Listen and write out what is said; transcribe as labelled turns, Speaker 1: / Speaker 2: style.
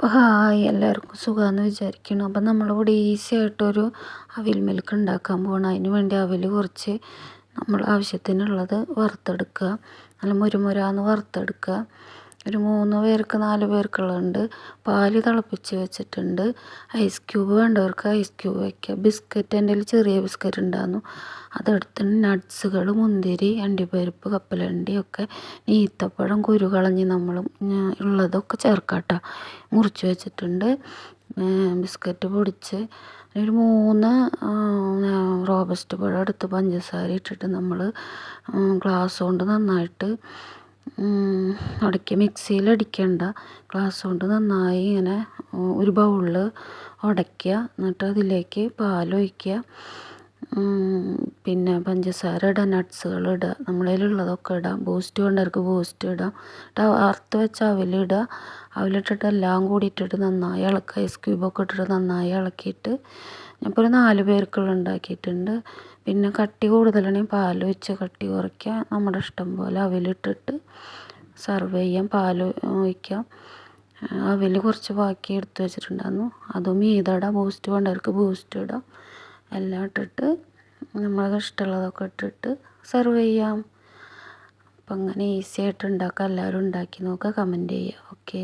Speaker 1: അപ്പോൾ ഹായ് എല്ലാവർക്കും സുഖമാണെന്ന് വിചാരിക്കണം അപ്പം നമ്മളിവിടെ ഈസി ആയിട്ടൊരു അവിൽ മിൽക്ക് ഉണ്ടാക്കാൻ പോകണം അതിന് വേണ്ടി അവിൽ കുറച്ച് നമ്മൾ ആവശ്യത്തിനുള്ളത് വറുത്തെടുക്കുക. നല്ല മുരുമുരാന്ന് വറുത്തെടുക്കുക. ഒരു മൂന്ന് പേർക്ക് നാല് പേർക്കുള്ളതുണ്ട്. പാൽ തിളപ്പിച്ച് വെച്ചിട്ടുണ്ട്. ഐസ് ക്യൂബ് വേണ്ടവർക്ക് ഐസ് ക്യൂബ് വയ്ക്കുക ബിസ്ക്കറ്റ് എന്റെ കയ്യിൽ ചെറിയ ബിസ്ക്കറ്റ് ഉണ്ടായിരുന്നു അതെടുത്ത് നട്ട്സുകൾ മുന്തിരി അണ്ടിപ്പരിപ്പ് കപ്പലണ്ടി ഒക്കെ ഈത്തപ്പഴം കുരു കളഞ്ഞ് നമ്മൾ ഉള്ളതൊക്കെ ചേർക്കാട്ടോ. മുറിച്ച് വെച്ചിട്ടുണ്ട്. ബിസ്ക്കറ്റ് പൊടിച്ച് ഒരു മൂന്ന് റോബസ്റ്റ് പഴം എടുത്ത് പഞ്ചസാര ഇട്ടിട്ട് നമ്മൾ ഗ്ലാസ് കൊണ്ട് നന്നായിട്ട് ഉടക്കി മിക്സിയിൽ അടിക്കേണ്ട. ഗ്ലാസ് കൊണ്ട് നന്നായി ഇങ്ങനെ ഒരു ബൗളിൽ ഉടയ്ക്കുക എന്നിട്ട് അതിലേക്ക് പാലൊഴിക്കുക പിന്നെ പഞ്ചസാര ഇടുക നട്ട്സുകൾ ഇടുക നമ്മളെ കയ്യിലുള്ളതൊക്കെ ഇടാം. ബൂസ്റ്റ് വേണ്ടവർക്ക് ബൂസ്റ്റ് ഇടാം. വറുത്ത് വെച്ച അവലിടുക അവലിട്ടിട്ട് എല്ലാം കൂടി ഇട്ടിട്ട് നന്നായി ഇളക്കുക ഐസ് ക്യൂബൊക്കെ ഇട്ടിട്ട് നന്നായി ഇളക്കിയിട്ട് ഞാനിപ്പോൾ ഒരു നാല് പേർക്കുള്ള ഉണ്ടാക്കിയിട്ടുണ്ട്. പിന്നെ കട്ടി കൂടുതലാണെങ്കിൽ പാൽ ഒഴിച്ച് കട്ടി കുറയ്ക്കുക നമ്മുടെ ഇഷ്ടം പോലെ അവലിട്ടിട്ട് സെർവ് ചെയ്യാം. പാൽ ഒഴിക്കാം. അവൽ കുറച്ച് ബാക്കി എടുത്ത് വെച്ചിട്ടുണ്ടായിരുന്നു. അതും ഈതടാം ബൂസ്റ്റ് വേണ്ടവർക്ക് ബൂസ്റ്റ് ഇടാം. എല്ലാം ഇട്ടിട്ട് നമ്മൾക്ക് ഇഷ്ടമുള്ളതൊക്കെ ഇട്ടിട്ട് സെർവ് ചെയ്യാം. അപ്പം അങ്ങനെ ഈസി ആയിട്ട് ഉണ്ടാക്കാം എല്ലാവരും ഉണ്ടാക്കി നോക്കുക. കമന്റ് ചെയ്യുക. ഓക്കേ